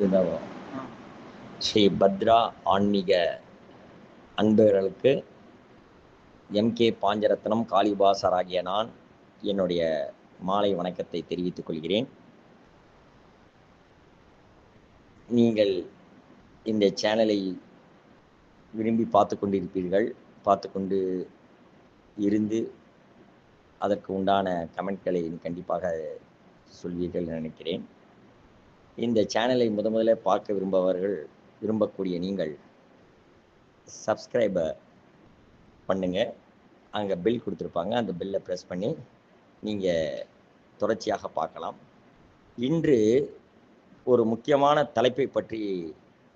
இதுதான் ஸ்ரீ பத்ரா ஆன்மீக அன்பர்களுக்கு எம்கே பாஞ்சரத்னம் காளிபாசர் ஆகிய நான் என்னுடைய மாலை வணக்கத்தை தெரிவித்துக் கொள்கிறேன். நீங்கள் இந்த சேனலை விரும்பி பார்த்து கொண்டிருப்பீர்கள். பார்த்து கொண்டு இருந்து அதற்கு உண்டான கமெண்ட்களை கண்டிப்பாக சொல்வீர்கள் நினைக்கிறேன். இந்த சேனலை முத முதல்ல பார்க்க விரும்பவர்கள் விரும்பக்கூடிய நீங்கள் சப்ஸ்கிரைபை பண்ணுங்கள் அங்கே பில் கொடுத்துருப்பாங்க. அந்த பில்லை ப்ரெஸ் பண்ணி நீங்கள் தொடர்ச்சியாக பார்க்கலாம். இன்று ஒரு முக்கியமான தலைப்பை பற்றி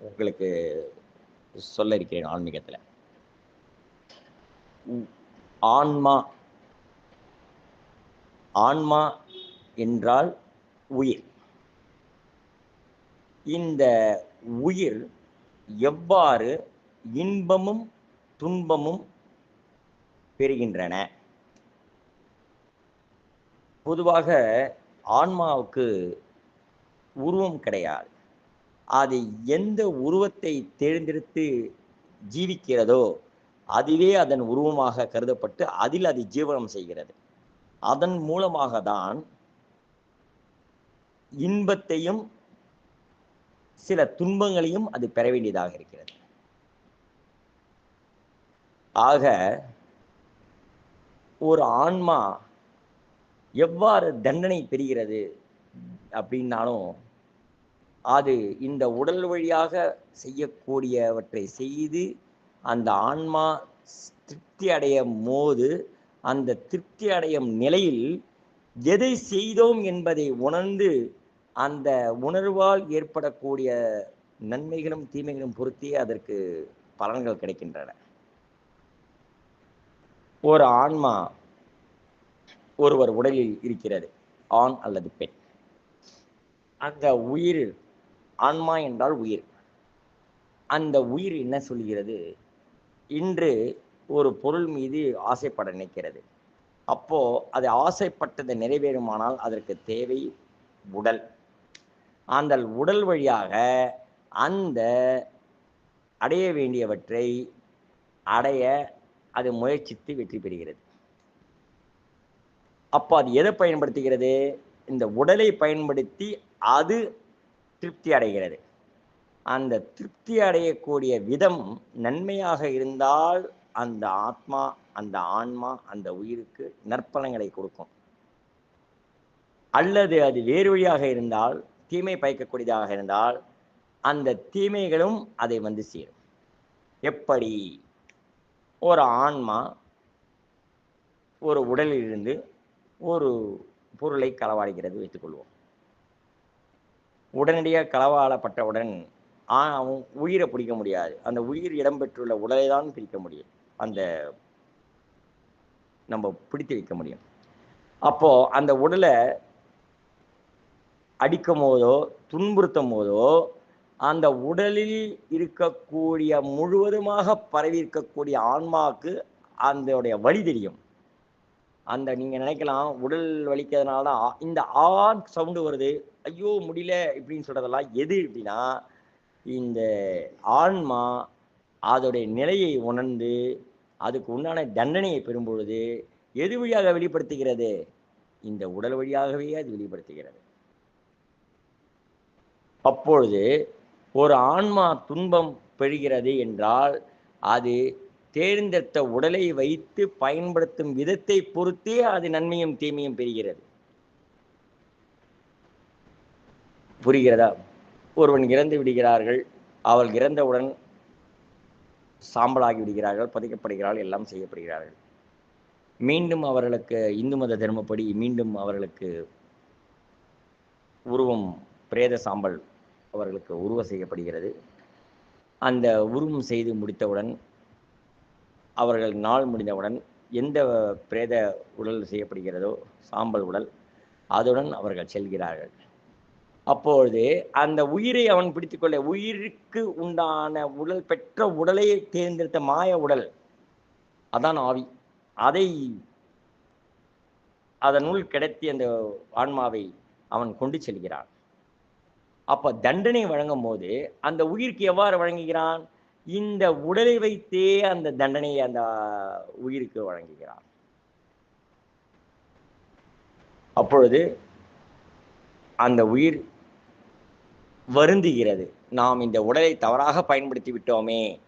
உங்களுக்கு சொல்ல இருக்கிறேன் ஆன்மீகத்தில். ஆன்மா ஆன்மா என்றால் உயிர். இந்த உயிர் எவ்வாறு இன்பமும் துன்பமும் பெறுகின்றன? பொதுவாக ஆன்மாவுக்கு உருவம் கிடையாது. அது எந்த உருவத்தை தேர்ந்தெடுத்து ஜீவிக்கிறதோ அதுவே அதன் உருவமாக கருதப்பட்டு அதில் அது ஜீவனம் செய்கிறது. அதன் மூலமாக தான் இன்பத்தையும் சில துன்பங்களையும் அது பெற வேண்டியதாக இருக்கிறது. ஆக ஒரு ஆன்மா எவ்வாறு தண்டனை பெறுகிறது அப்படின்னாலும் அது இந்த உடல் வழியாக செய்யக்கூடியவற்றை செய்து அந்த ஆன்மா திருப்தி அடையும் போது அந்த திருப்தி அடையும் நிலையில் எதை செய்தோம் என்பதை உணர்ந்து அந்த உணர்வால் ஏற்படக்கூடிய நன்மைகளும் தீமைகளும் பொருத்தியே அதற்கு பலன்கள் கிடைக்கின்றன. ஒரு ஆன்மா ஒருவர் உடலில் இருக்கிறது ஆண் அல்லது பெண். அந்த உயிர் ஆன்மா என்றால் உயிர். அந்த உயிர் என்ன சொல்கிறது இன்று ஒரு பொருள் மீது ஆசைப்பட நினைக்கிறது. அப்போ அது ஆசைப்பட்டது நிறைவேறுமானால் அதற்கு தேவை உடல். அந்த உடல் வழியாக அந்த அடைய வேண்டியவற்றை அடைய அது முயற்சித்து வெற்றி பெறுகிறது. அப்போ அது எதை பயன்படுத்துகிறது? இந்த உடலை பயன்படுத்தி அது திருப்தி அடைகிறது. அந்த திருப்தி அடையக்கூடிய விதம் நன்மையாக இருந்தால் அந்த ஆத்மா அந்த ஆன்மா அந்த உயிருக்கு நற்பலங்களை கொடுக்கும். அல்லது அது வேறு வழியாக இருந்தால் தீமை பயக்கக்கூடியதாக இருந்தால் அந்த தீமைகளும் அதை வந்து சேரும். எப்படி? ஒரு ஆன்மா ஒரு உடலில் இருந்து ஒரு பொருளை களவாடுகிறது வைத்துக்கொள்வோம். உடனடியாக களவாடப்பட்டவுடன் அவன் உயிரை பிடிக்க முடியாது. அந்த உயிர் இடம்பெற்றுள்ள உடலை தான் பிரிக்க முடியும். அந்த நம்ம பிடித்து வைக்க முடியும். அப்போ அந்த உடலை அடிக்கும் போதோ துன்புறுத்தும் போதோ அந்த உடலில் இருக்கக்கூடிய முழுவதுமாக பரவி இருக்கக்கூடிய ஆன்மாவுக்கு அதோடைய வழி தெரியும். அந்த நீங்க நினைக்கலாம் உடல் வலிக்கிறதுனால தான் இந்த ஆன் சவுண்டு வருது. ஐயோ முடியல இப்படின்னு சொல்றதெல்லாம் எது அப்படின்னா இந்த ஆன்மா அதோடைய நிலையை உணர்ந்து அதுக்கு உண்டான தண்டனையை பெறும் பொழுது எது வழியாக வெளிப்படுத்துகிறது? இந்த உடல் வழியாகவே அது வெளிப்படுத்துகிறது. அப்பொழுது ஒரு ஆன்மா துன்பம் பெறுகிறது என்றால் அது தேர்ந்தெடுத்த உடலை வைத்து பயன்படுத்தும் விதத்தை பொறுத்தே அது நன்மையும் தீமையும் பெறுகிறது. புரிகிறதா? ஒருவன் இறந்து விடுகிறார்கள் அவள் இறந்தவுடன் சாம்பலாகி விடுகிறார்கள் பதிக்கப்படுகிறார்கள் எல்லாம் செய்யப்படுகிறார்கள். மீண்டும் அவர்களுக்கு இந்து மத தர்மப்படி மீண்டும் அவர்களுக்கு உருவம் பிரேத சாம்பல் அவர்களுக்கு உருவ செய்யப்படுகிறது. அந்த உருவம் செய்து முடித்தவுடன் அவர்கள் நாள் முடிந்தவுடன் எந்த பிரேத உடல் செய்யப்படுகிறதோ சாம்பல் உடல் அதுடன் அவர்கள் செல்கிறார்கள். அப்பொழுது அந்த உயிரை அவன் பிடித்துக்கொள்ள உயிருக்கு உண்டான உடல் பெற்ற உடலை தேர்ந்தெடுத்த மாய உடல் அதான் ஆவி. அதை அதனுள் கிடத்தி அந்த ஆன்மாவை அவன் கொண்டு செல்கிறான். அப்போ தண்டனை வழங்கும் போது அந்த உயிருக்கு எவ்வாறு வழங்குகிறான்? இந்த உடலை வைத்தே அந்த தண்டனையை அந்த உயிருக்கு வழங்குகிறான். அப்பொழுது அந்த உயிர் வருந்துகிறது. நாம் இந்த உடலை தவறாக பயன்படுத்தி விட்டோமே.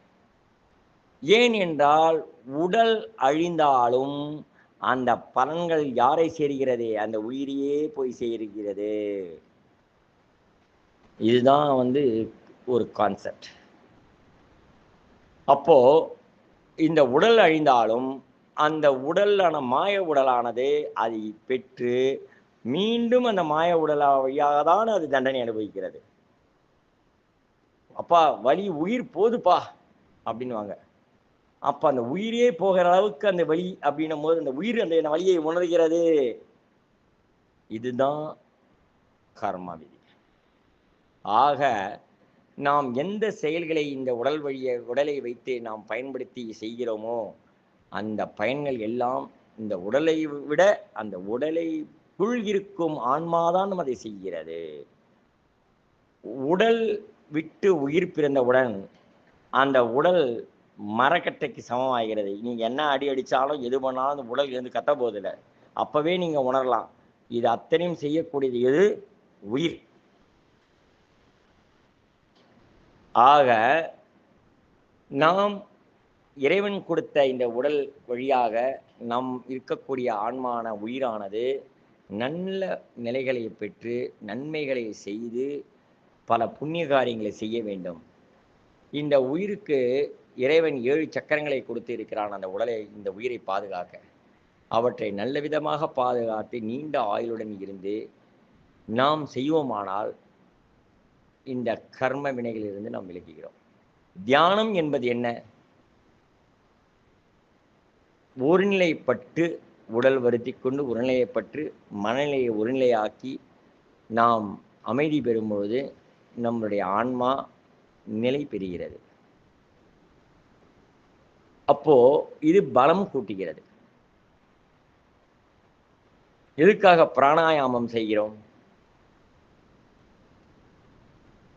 ஏன் என்றால் உடல் அழிந்தாலும் அந்த பலன்கள் யாரை சேர்கிறது? அந்த உயிரையே போய் சேர்கிறது. இதுதான் வந்து ஒரு கான்செப்ட் அப்போ இந்த உடல் அழிந்தாலும் அந்த உடலான மாய உடலானது அதை பெற்று மீண்டும் அந்த மாய உடலா வழியாக தான் அது தண்டனை அனுபவிக்கிறது. அப்பா வலி உயிர் போதுப்பா அப்படின்னுவாங்க. அப்ப அந்த உயிரே போகிற அளவுக்கு அந்த வலி அப்படின்னும் போது அந்த உயிர் அந்த வழியை உணர்கிறது. இதுதான் கர்ம ஆக நாம் எந்த செயல்களை இந்த உடல் வழிய உடலை வைத்து நாம் பயன்படுத்தி செய்கிறோமோ அந்த பயன்கள் எல்லாம் இந்த உடலை விட அந்த உடலை இருக்கும் ஆன்மாதான் அதை செய்கிறது. உடல் விட்டு உயிர் பிறந்தவுடன் அந்த உடல் மரக்கட்டைக்கு சமமாகிறது. நீங்கள் என்ன அடி அடித்தாலும் எது பண்ணாலும் அந்த உடல் இருந்து கத்த போதில்லை அப்போவே நீங்கள் உணரலாம். இது அத்தனையும் செய்யக்கூடியது எது? உயிர். ஆக நாம் இறைவன் கொடுத்த இந்த உடல் வழியாக நம் இருக்கக்கூடிய ஆன்மான உயிரானது நல்ல நிலைகளை பெற்று நன்மைகளை செய்து பல புண்ணிய காரியங்களை செய்ய வேண்டும். இந்த உயிருக்கு இறைவன் ஏழு சக்கரங்களை கொடுத்து இருக்கிறான். அந்த உடலை இந்த உயிரை பாதுகாக்க. அவற்றை நல்ல விதமாக பாதுகாத்து நீண்ட ஆயுளுடன் இருந்து நாம் செய்வோமானால் இந்த கர்ம வினைகளிலிருந்து நாம் விலகுகிறோம். தியானம் என்பது என்ன? ஒருநிலைப்பட்டு உடல் வருத்தி கொண்டு ஒருநிலையப்பட்டு மனநிலையை ஒருநிலையாக்கி நாம் அமைதி பெறும்பொழுது நம்முடைய ஆன்மா நிலை பெறுகிறது. அப்போ இது பலம் கூட்டுகிறது. எதுக்காக பிராணாயாமம் செய்கிறோம்?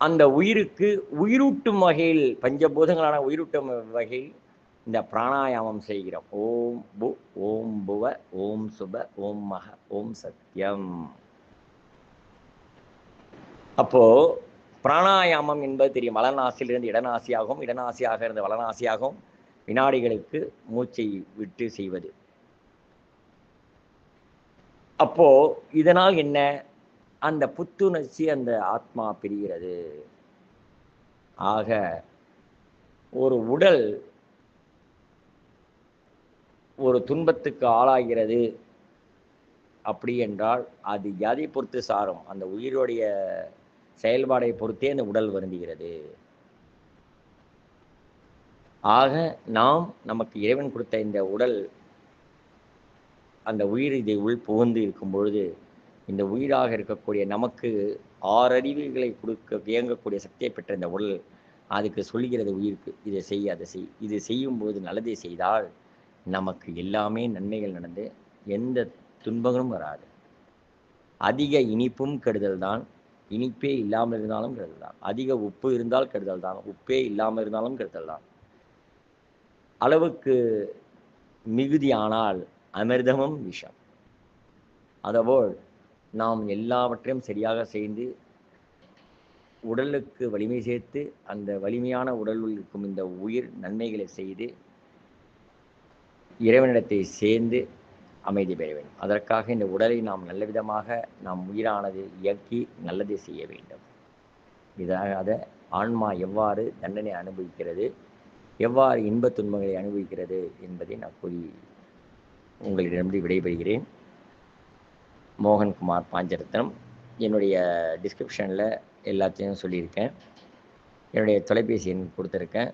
அந்த உயிருக்கு உயிரூட்டும் வகையில் பஞ்சபூதங்களான உயிரூட்டும் வகையில் இந்த பிராணாயாமம் செய்கிறோம் ஓம் பு ஓம் புவ ஓம் சுப ஓம் மக ஓம் சத்யம். அப்போ பிராணாயாமம் என்பது தெரியும். வளநாசியிலிருந்து இடநாசியாகவும் இடநாசியாக இருந்து வளநாசியாகவும் வினாடிகளுக்கு மூச்சை விட்டு செய்வது. அப்போ இதனால் என்ன? அந்த புத்துணர்ச்சி அந்த ஆத்மா பிரிகிறது. ஆக ஒரு உடல் ஒரு துன்பத்துக்கு ஆளாகிறது அப்படி என்றால் அது ஜாதியை பொறுத்து சாரும்? அந்த உயிருடைய செயல்பாடை பொறுத்தே அந்த உடல் வருந்துகிறது. ஆக நாம் நமக்கு இறைவன் கொடுத்த இந்த உடல் அந்த உயிர் இதை உள் புகுந்து இருக்கும் பொழுது இந்த உயிராக இருக்கக்கூடிய நமக்கு ஆறறிவுகளை கொடுக்க இயங்கக்கூடிய சக்தியை பெற்ற இந்த உடல் அதுக்கு சொல்கிறது உயிருக்கு இதை செய் அதை செய். இது செய்யும்போது நல்லதை செய்தால் நமக்கு எல்லாமே நன்மைகள் நடந்து எந்த துன்பங்களும் வராது. அதிக இனிப்பும் கெடுதல் தான். இனிப்பே இல்லாமல் இருந்தாலும் கெடுதல் தான். அதிக உப்பு இருந்தால் கெடுதல் தான். உப்பே இல்லாமல் இருந்தாலும் கெடுதல் தான். அளவுக்கு மிகுதியானால் அமிர்தமும் விஷம். அதுபோல் நாம் எல்லாவற்றையும் சரியாக செய்து உடலுக்கு வலிமை சேர்த்து அந்த வலிமையான உடலில் இருக்கும் இந்த உயிர் நன்மைகளை செய்து இறைவனிடத்தை சேர்ந்து அமைதி பெற வேண்டும். அதற்காக இந்த உடலை நாம் நல்ல விதமாக நாம் உயிரானது இயக்கி நல்லதை செய்ய வேண்டும். இதாக ஆன்மா எவ்வாறு தண்டனை அனுபவிக்கிறது எவ்வாறு இன்பத் துன்பங்களை அனுபவிக்கிறது என்பதை நான் கூறி உங்களிடமிருந்து விடைபெறுகிறேன். மோகன்குமார் பாஞ்சரத்னம் என்னுடைய டிஸ்கிரிப்ஷனில் எல்லாத்தையும் சொல்லியிருக்கேன். என்னுடைய தொலைபேசி எண் கொடுத்துருக்கேன்.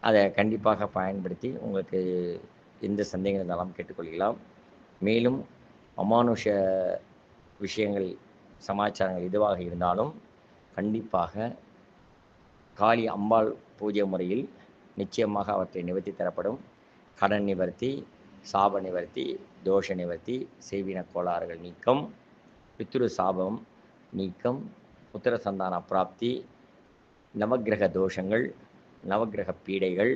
அதை கண்டிப்பாக பயன்படுத்தி உங்களுக்கு எந்த சந்தேகம் இருந்தாலும் கேட்டுக்கொள்ளலாம் மேலும் அமானுஷ விஷயங்கள் சமாச்சாரங்கள் எதுவாக இருந்தாலும் கண்டிப்பாக காளி அம்பாள் பூஜை முறையில் நிச்சயமாக அவற்றை நிவர்த்தி தரப்படும். கடன் நிவர்த்தி சாப நிவர்த்தி தோஷ நிவர்த்தி செய்வின கோளாறுகள் நீக்கம் பித்ரு சாபம் நீக்கம் புத்திர சந்தான பிராப்தி நவக்கிரக தோஷங்கள் நவகிரக பீடைகள்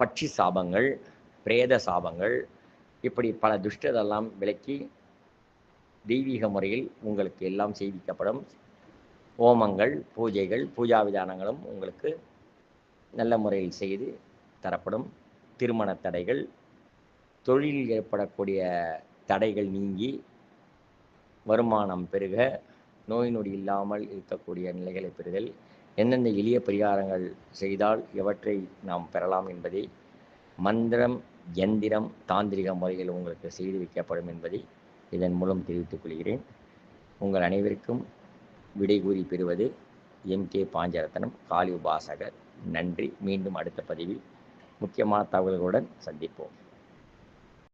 பட்சி சாபங்கள் பிரேத சாபங்கள் இப்படி பல துஷ்டதெல்லாம் விலக்கி தெய்வீக முறையில் உங்களுக்கு எல்லாம் செய்விக்கப்படும். ஹோமங்கள் பூஜைகள் பூஜா விதானங்களும் உங்களுக்கு நல்ல முறையில் செய்து தரப்படும். திருமண தடைகள் தொழிலில் ஏற்படக்கூடிய தடைகள் நீங்கி வருமானம் பெருக நோய் நொடி இல்லாமல் இருக்கக்கூடிய நிலைகளை பெறுதல். எந்தெந்த எளிய பரிகாரங்கள் செய்தால் எவற்றை நாம் பெறலாம் என்பதை மந்திரம் எந்திரம் தாந்திரிக முறையில் உங்களுக்கு செய்து வைக்கப்படும் என்பதை இதன் மூலம் தெரிவித்துக் கொள்கிறேன். உங்கள் அனைவருக்கும் விடை கூறி பெறுவது எம் கே பாஞ்சரத்தனம் காளி உபாசகர். நன்றி. மீண்டும் அடுத்த பதிவில் முக்கியமான தகவல்களுடன் சந்திப்போம்.